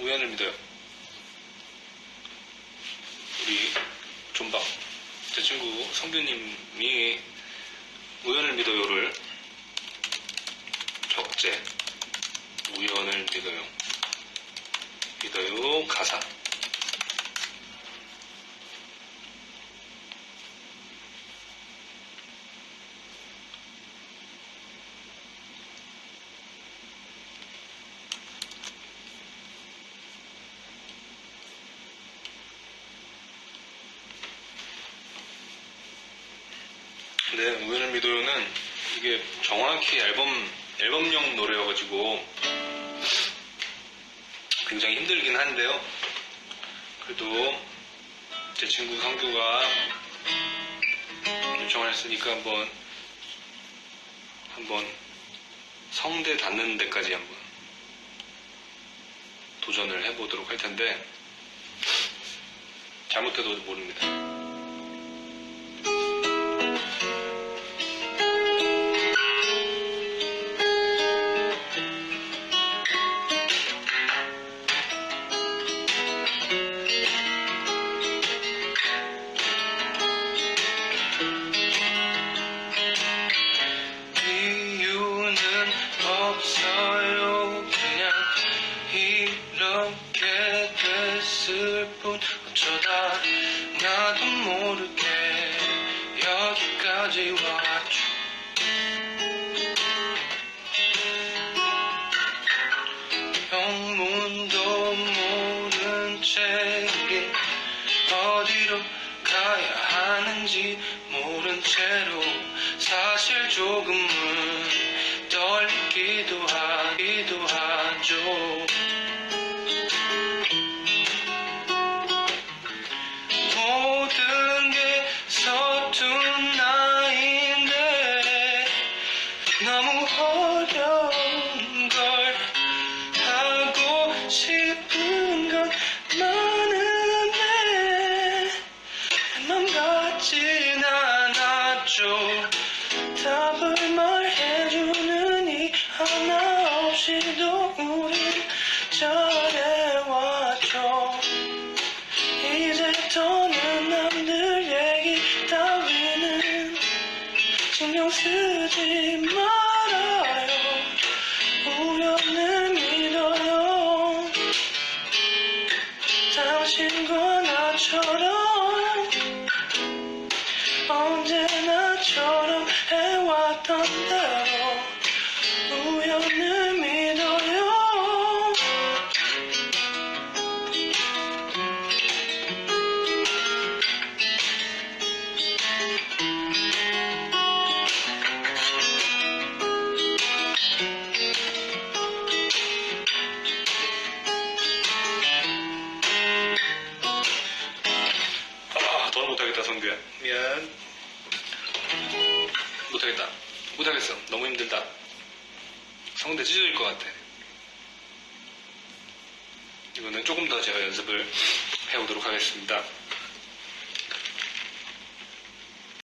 우연을 믿어요. 우리 존박 제 친구 성규님이 우연을 믿어요를 적재 우연을 믿어요. 믿어요 가사 네, 우연을 믿어요는 이게 정확히 앨범, 앨범용 노래여가지고 굉장히 힘들긴 한데요. 그래도 제 친구 성규가 요청을 했으니까 한번, 한번 성대 닿는 데까지 한번 도전을 해보도록 할 텐데 잘못해도 모릅니다. 여기까지 왔죠 영문도 모른 채 우린 어디로 가야 하는지 모른 채로 사실 조금은 너무 어려운 걸 하고 싶은 건 많은데 맘 같진 않았죠. 답을 말해주는 이 하나 없이도 우린 잘해왔죠. 이제 더는 남들 얘기 따위는 신경 쓰지 말 당신 성규야. 미안. 못하겠다. 못하겠어. 너무 힘들다. 성대 찢어질 것 같아. 이거는 조금 더 제가 연습을 해오도록 하겠습니다.